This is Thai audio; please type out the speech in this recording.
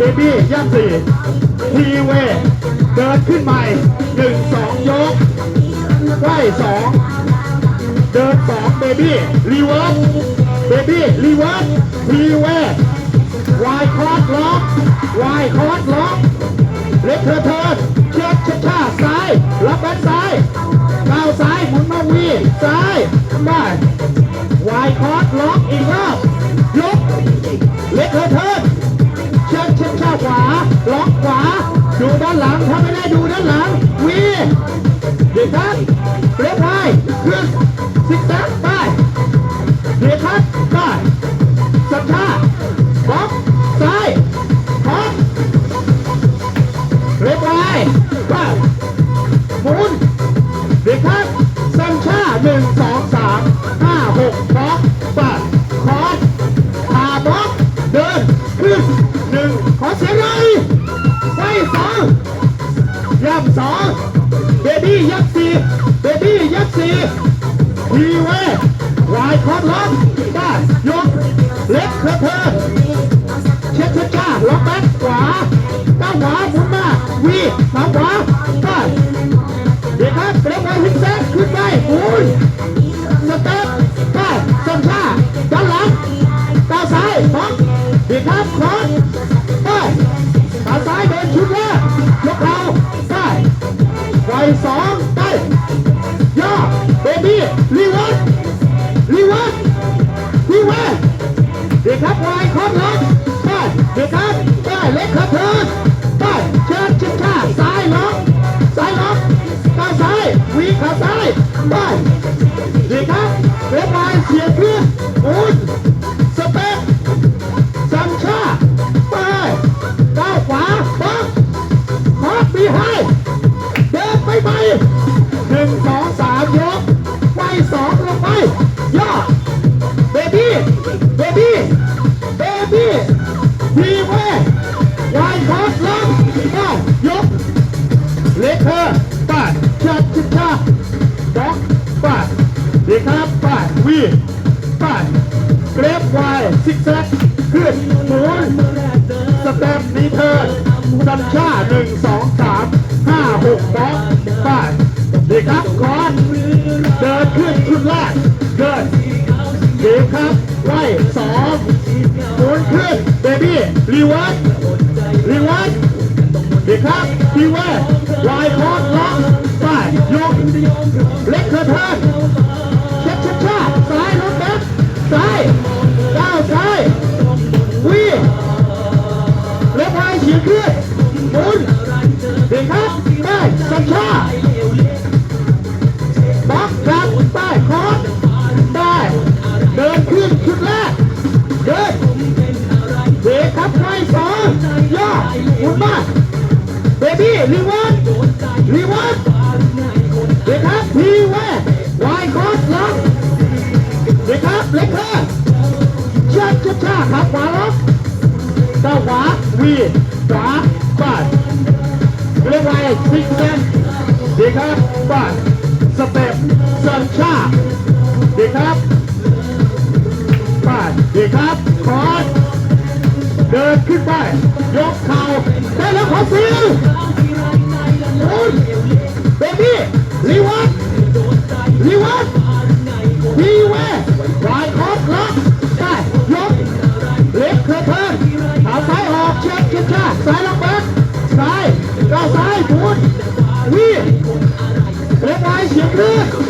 เบบี้ย่ำสี่ทีเวเดินขึ้นใหม่หนึ่งสองยกไหวสองเดินสองเบบี้รีเวิร์สเบบี้รีเวิร์สทีเววายคอร์สล็อกวายคอร์สล็อกเล็กเธอเทิร์นเช็ดช็ดชาซ้ายรับแบ็คซ้ายก้าวซ้ายหมุนมาวีซ้ายได้วายคอร์สล็อกอีกรอบยกเล็กเธอเทิร์น ด้านหลังถ้าไม่ได้ดูด้านหลังวีเด็กครับเรียบร้อยขึ้นซิกแซกไปเด็กครับไปสัญชาบล็อกซ้ายบล็อกเรียบร้อยไป เบบี้ยักษ์สี่ทีเววายคอร์ดล็อกได้ยกเล็กเคอร์เทอเช็ดเช็ดจ้าล็อกแบ็คขวาก้าวขวาหมุนมาวีขวาขวาได้เด็กครับเล็กไปฮิตแซกขึ้นไปหมุนสเต็ปได้สัญชาด้านหลังก้าวซ้ายบล็อกดีครับ สองได้ย่อเบบี้รีเวิร์สรีเวิร์สรีเวิร์สเดีครับไวคอร์สล็อกได้ดีครับได้เล็กขับเทิร์นได้เชิญชิดชาซ้ายล็อกซ้ายล็อกก้าซ้ายวีขาซ้ายได้ดีครับเรียบร้อยเสียเครื่องหมุน ไปไปหนึ่งสองสามยกไปสองลงไปย่อเบบี้เบบี้เบบี้ทีเววายคอร์สล็อกได้ยกเลขเธอปาดชัดชิดชาบล็อกปาดดีครับปดวีปดเกรฟวายซิกแซกขึ้นหมุนสเต็ปนี้เธอสัญชาหนึ่งสองสามห้าหกบล็อก ครับคอนเดินขึ้นชุดแรกเดินดีครับไล่สองหมุนขึ้นเบบี้รีเวิร์สรีเวิร์สดีครับทีเว่วายคอร์สล็อกไปยกเล็กเคอร์เทิร์นเช็ดชัดชาซ้ายรถแบ็คซ้ายก้าวซ้ายวีเล็กไายเฉียงขึ้นหมุนดีครับได้สัญชา ครับขวาล็อกก้าขวาวีขวาบาดเรียกว่าซิกแซนดีครับบาดสเต็ปสัญชาดีครับบาดดีครับคอสเดินขึ้นไป ยกเข่าได้แล้วขอฟิลคุ Ah.